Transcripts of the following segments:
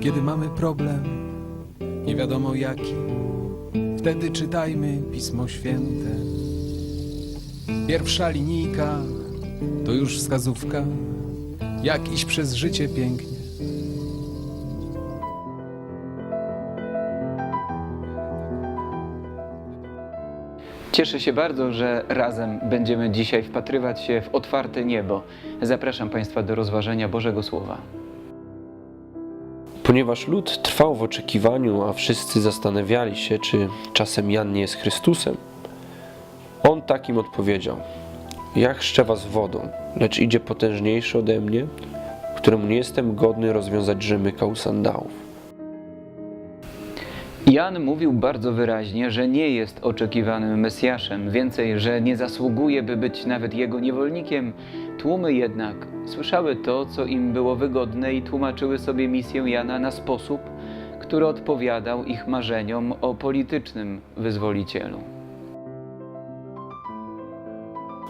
Kiedy mamy problem, nie wiadomo jaki, wtedy czytajmy Pismo Święte. Pierwsza linijka to już wskazówka, jak iść przez życie pięknie. Cieszę się bardzo, że razem będziemy dzisiaj wpatrywać się w otwarte niebo. Zapraszam Państwa do rozważenia Bożego Słowa. Ponieważ lud trwał w oczekiwaniu, a wszyscy zastanawiali się, czy czasem Jan nie jest Chrystusem, on takim odpowiedział: Ja chrzczę was wodą, lecz idzie potężniejszy ode mnie, któremu nie jestem godny rozwiązać rzemykał sandałów. Jan mówił bardzo wyraźnie, że nie jest oczekiwanym Mesjaszem, więcej, że nie zasługuje, by być nawet jego niewolnikiem. Tłumy jednak słyszały to, co im było wygodne i tłumaczyły sobie misję Jana na sposób, który odpowiadał ich marzeniom o politycznym wyzwolicielu.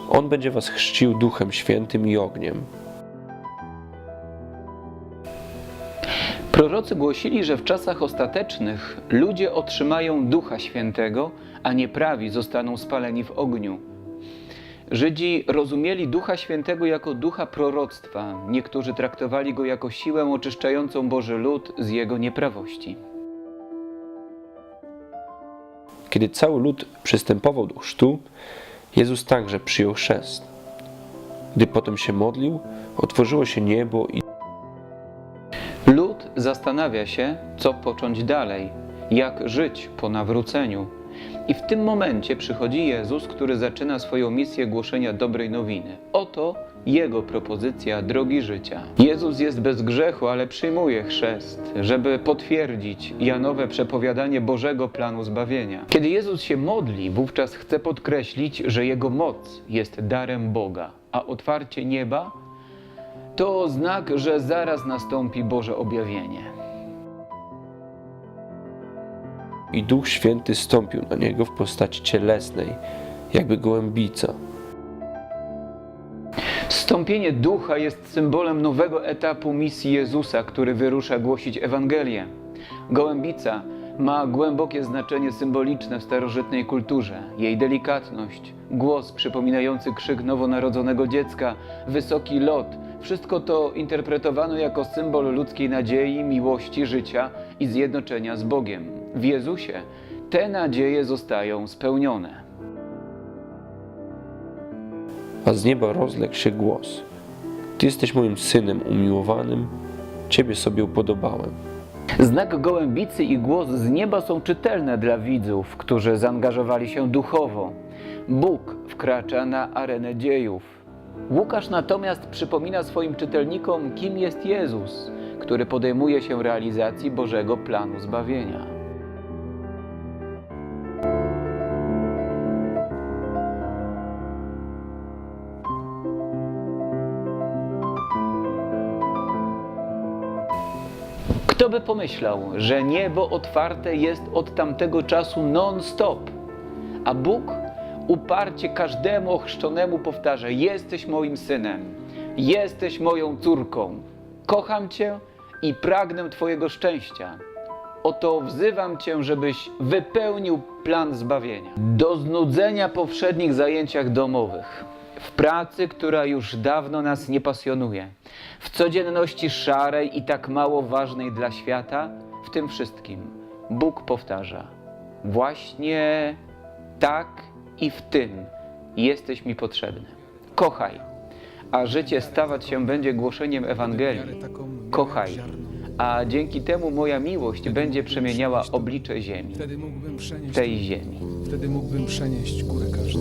On będzie was chrzcił duchem świętym i ogniem. Prorocy głosili, że w czasach ostatecznych ludzie otrzymają Ducha Świętego, a nieprawi zostaną spaleni w ogniu. Żydzi rozumieli Ducha Świętego jako ducha proroctwa. Niektórzy traktowali go jako siłę oczyszczającą Boży lud z jego nieprawości. Kiedy cały lud przystępował do chrztu, Jezus także przyjął chrzest. Gdy potem się modlił, otworzyło się niebo i Lud zastanawia się, co począć dalej, jak żyć po nawróceniu. I w tym momencie przychodzi Jezus, który zaczyna swoją misję głoszenia dobrej nowiny. Oto jego propozycja drogi życia. Jezus jest bez grzechu, ale przyjmuje chrzest, żeby potwierdzić Janowe przepowiadanie Bożego planu zbawienia. Kiedy Jezus się modli, wówczas chce podkreślić, że jego moc jest darem Boga, a otwarcie nieba to znak, że zaraz nastąpi Boże objawienie. I Duch Święty stąpił na niego w postaci cielesnej, jakby gołębica. Stąpienie ducha jest symbolem nowego etapu misji Jezusa, który wyrusza głosić Ewangelię. Gołębica ma głębokie znaczenie symboliczne w starożytnej kulturze. Jej delikatność, głos przypominający krzyk nowonarodzonego dziecka, wysoki lot wszystko to interpretowano jako symbol ludzkiej nadziei, miłości, życia i zjednoczenia z Bogiem. W Jezusie te nadzieje zostają spełnione. A z nieba rozległ się głos: Ty jesteś moim synem umiłowanym, Ciebie sobie upodobałem. Znak gołębicy i głos z nieba są czytelne dla widzów, którzy zaangażowali się duchowo. Bóg wkracza na arenę dziejów. Łukasz natomiast przypomina swoim czytelnikom, kim jest Jezus, który podejmuje się realizacji Bożego planu zbawienia. Kto by pomyślał, że niebo otwarte jest od tamtego czasu non-stop, a Bóg uparcie każdemu ochrzczonemu powtarza: Jesteś moim synem, jesteś moją córką, kocham Cię i pragnę Twojego szczęścia. Oto wzywam Cię, żebyś wypełnił plan zbawienia. Do znudzenia powszednich zajęciach domowych, w pracy, która już dawno nas nie pasjonuje, w codzienności szarej i tak mało ważnej dla świata, w tym wszystkim Bóg powtarza: Właśnie tak i w tym jesteś mi potrzebny. Kochaj, a życie stawać się będzie głoszeniem Ewangelii. Kochaj, a dzięki temu moja miłość będzie przemieniała oblicze ziemi, tej ziemi. wtedy mógłbym przenieść górę każdą.